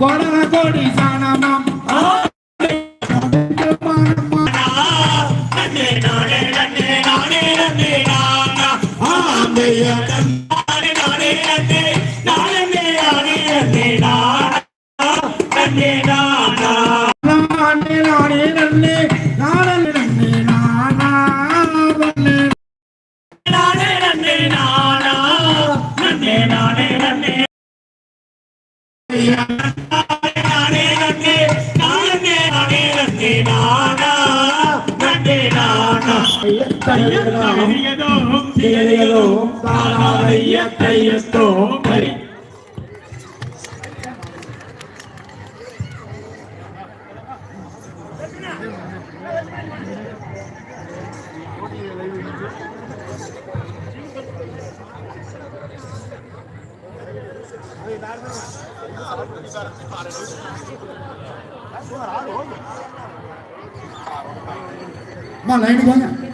கொடக கொடி சாணமாம் Yeah. தையோ தாராதைய தையத்தோ பரி 骂人的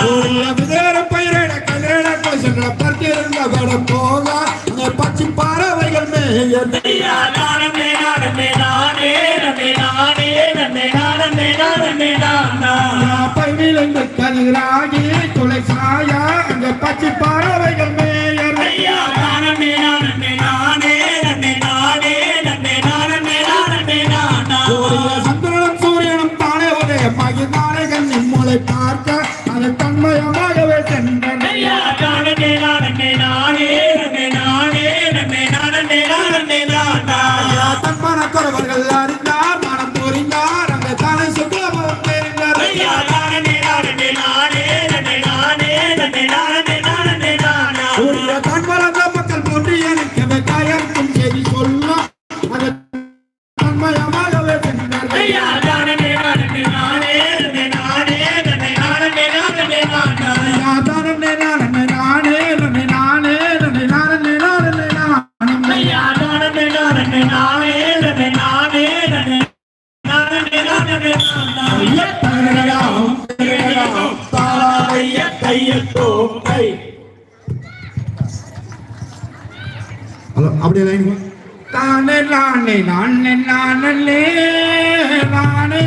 கூடிய விதேர பயிரிட கதிரிட கொசங்கள பற்றிருந்த வட போக அங்கே பச்சை பறவைகள் மேயதை கதிராகி துளை சாயா பச்சை பறவைகள் மயமாகவே ஹலோ அப்படியே லைன் தானே நானே நானே நானே நானே நானே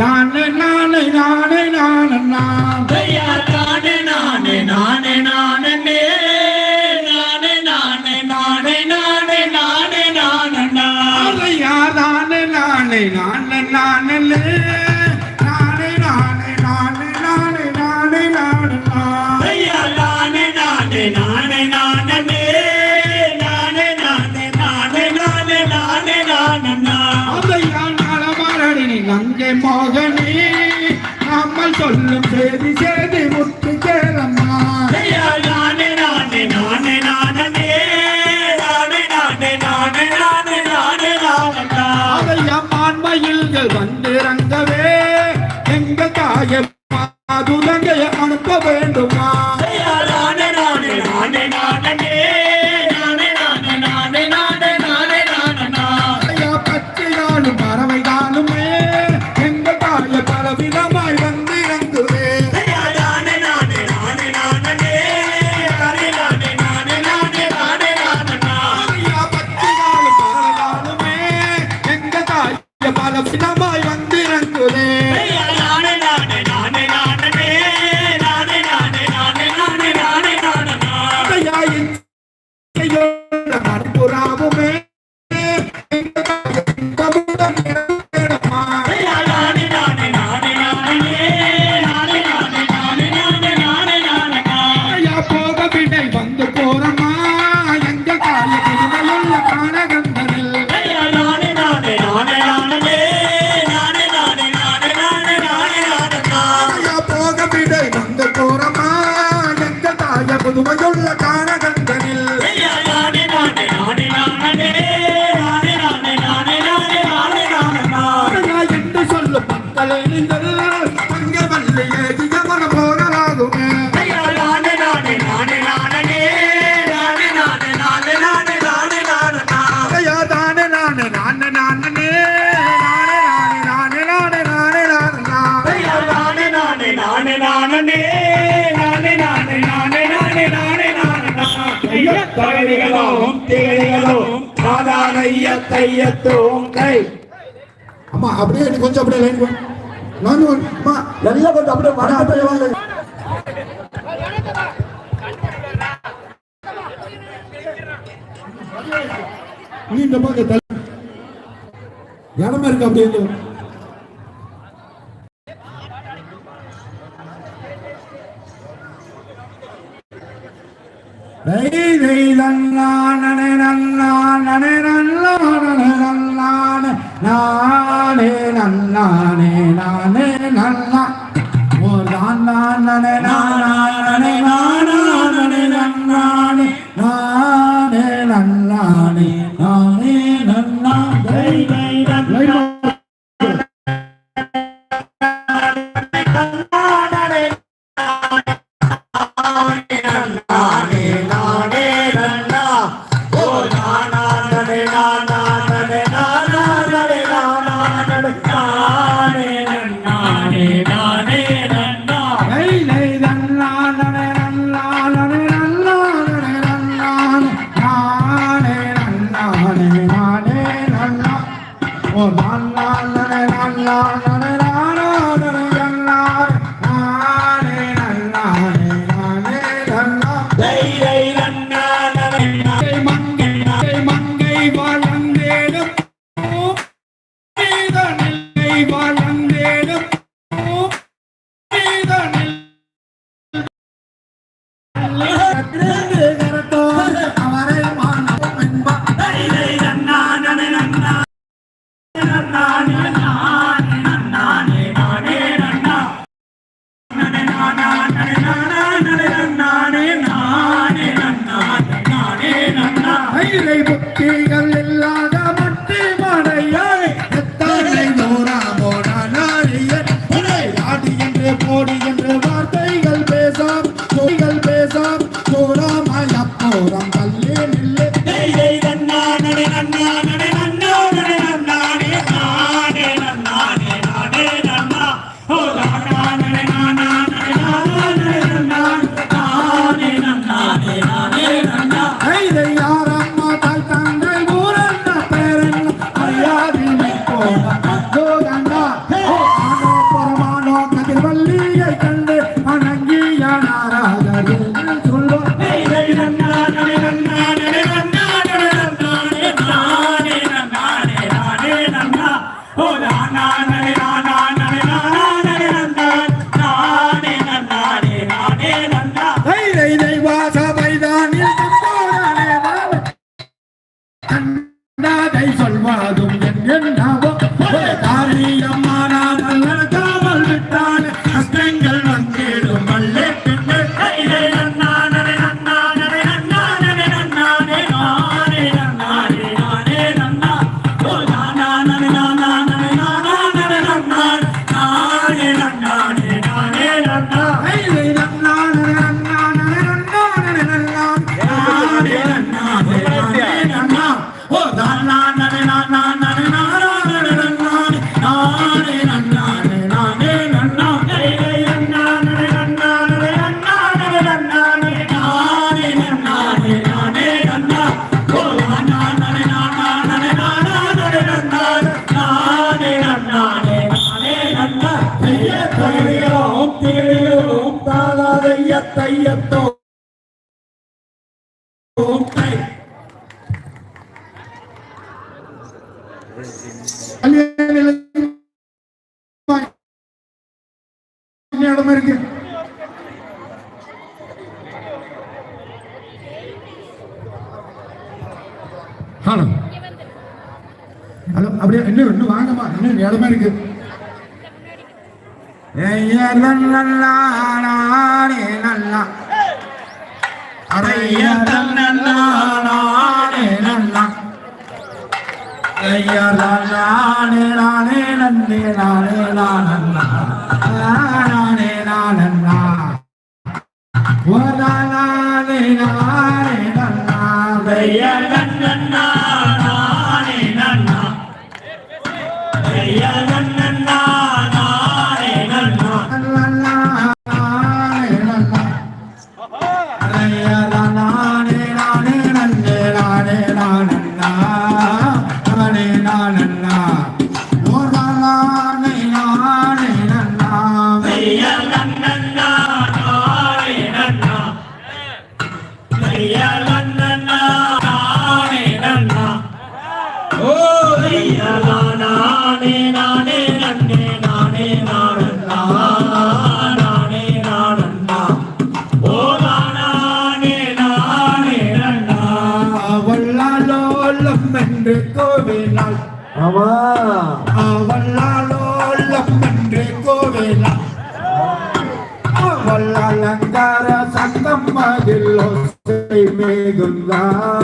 நானே நானே நானே நானே நானே ஐயா நங்கை மோகனே நம்மள் சொல்லும் செய்தி செய்தி முத்து கேளம்மா அதையா மான்மயில்கள் வந்திறங்கவே எங்கள் தாய அனுப்ப வேண்டுமா? Reina de todo. தையத்தோங்கை அம்மா அப்படியே நீ கொஞ்சம் அப்படியே லைன் பண்ணு நானும் அம்மா எல்லாம் கொஞ்சம் அப்படியே வணக்கத்தை வாங்க. நீண்ட பக்கம் இடமா இருக்கு அப்படியே நானே நானே நல்லா ஓர் நான் நானே நானே ആരാധന முட்டை இடமா இருக்கு ஹலோ ஹலோ அப்படியே இன்னும் இன்னும் வாங்கம்மா இன்னும் இடமா இருக்கு. நல்லா. அரைய தன்னானே நன்னா ஐயா நானே நானே நன்னே நானே நான் நன்னா நானே நானே நன்னே நானே நானண்ணா நானே நானண்ணா ஓ நானே நானே நன்னா அவளாலோலம் என்று கோவிலால் ஆமா அவளாலோலம் என்று அவள் அலங்கார சங்கம் அதில் மேகுந்தான்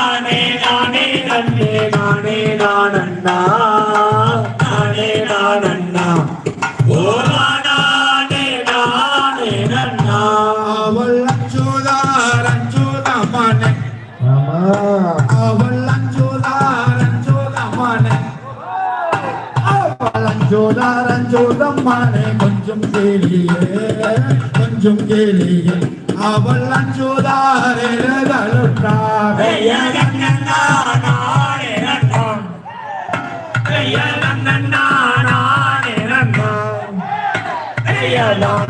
கேளியே கொஞ்சம் கேளியே. அவள் அஞ்சோதார்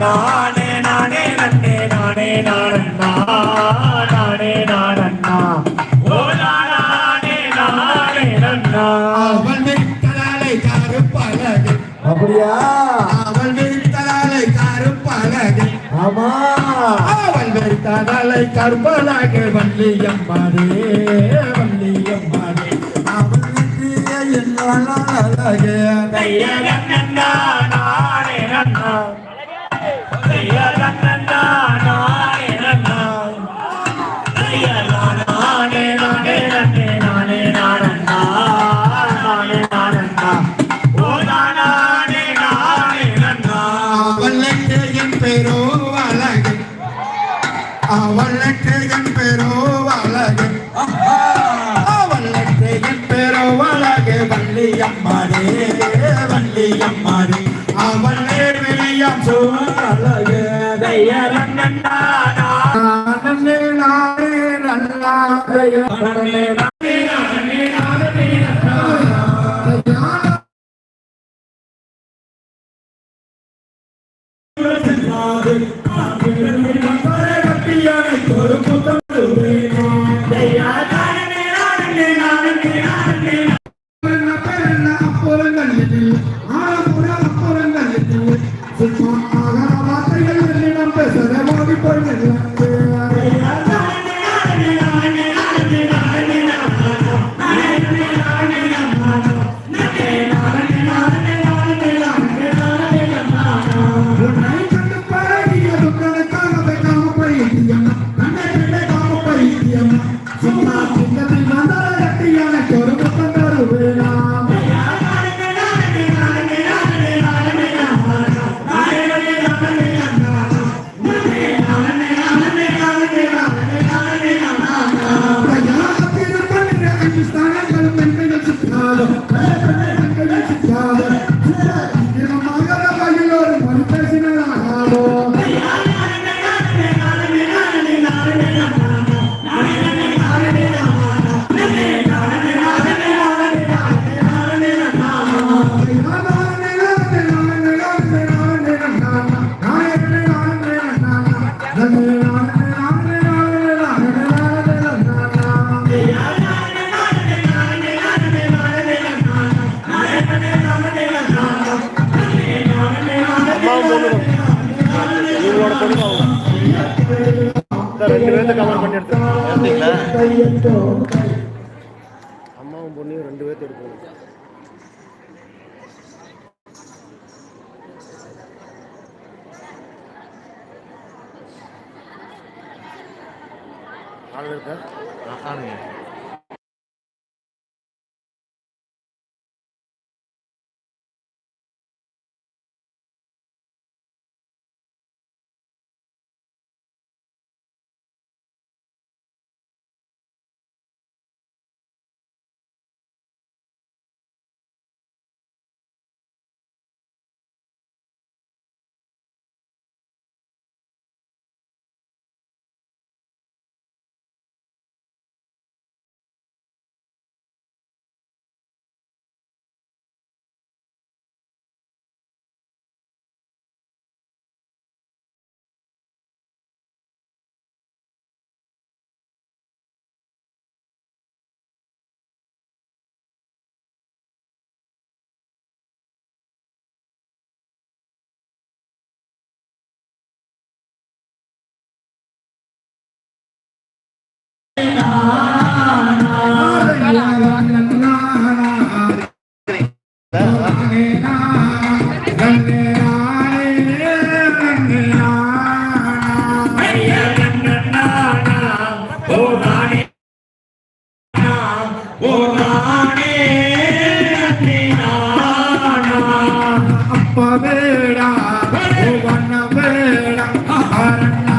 நானே நானே நன்னே நானே நானண்ணா நானே நானண்ணா ஓ நானே நானே நன்னா அவள் கருப்பழகு அப்படியா? வித்தலாலை கருப்பழகு வள்ளியம்மாடே வள்ளியம்மாடே அவள் Padre, Padre, ரெண்டு பேர்த்த கவர் பண்ணி எடுத்துருக்கீங்களா அம்மாவும் பொண்ணையும் ரெண்டு பேர்த்த எடுக்கணும். কালার का आसान है அப்ப வேடா வண்ண வேடா அரண்ணாரு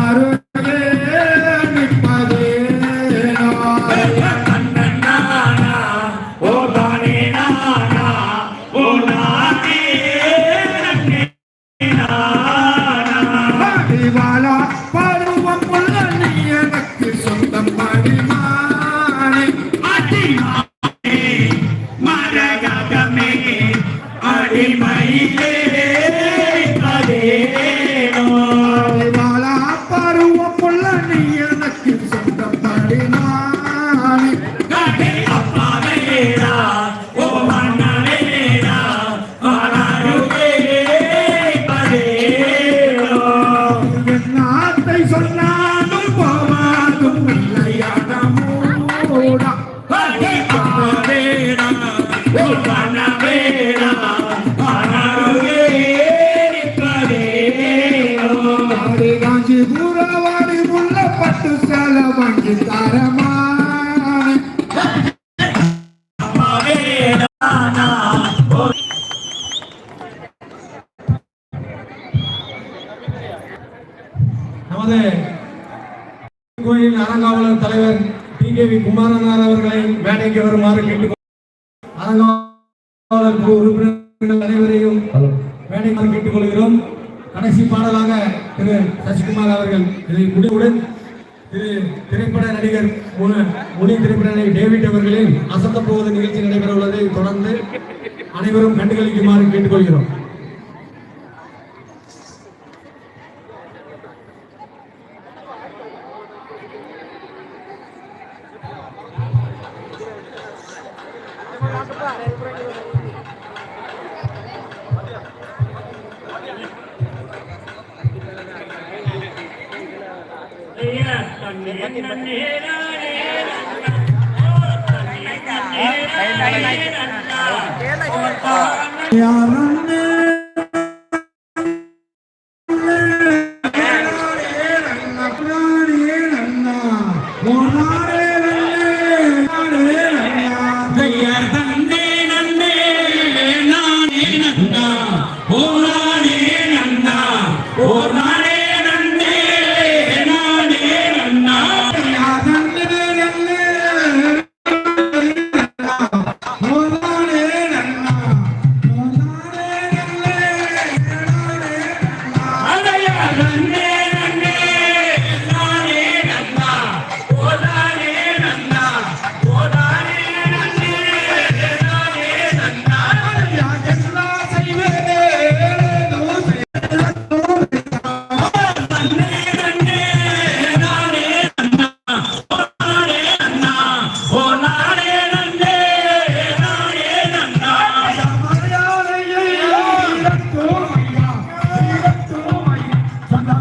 நமது கோயில் அறங்காவலர் தலைவர் டி கே வி குமாரனார் அவர்களை மேடைக்கு வருமாறு கேட்டுக் அறங்காவலர் குழு உறுப்பினர்கள் அனைவரையும் மேடைக்கு கேட்டுக்கொள்கிறோம். கடைசி பாடலாக திரு சசிகுமார் அவர்கள் இதை முடிவுடன் திரைப்பட நடிகர் முனி திரைப்பட நடிகர் டேவிட் அவர்களின் அசத்த போவது நிகழ்ச்சி நடைபெற உள்ளதை தொடர்ந்து அனைவரும் கண்டுகளிக்குமாறு கேட்டுக்கொள்கிறோம். Yeah,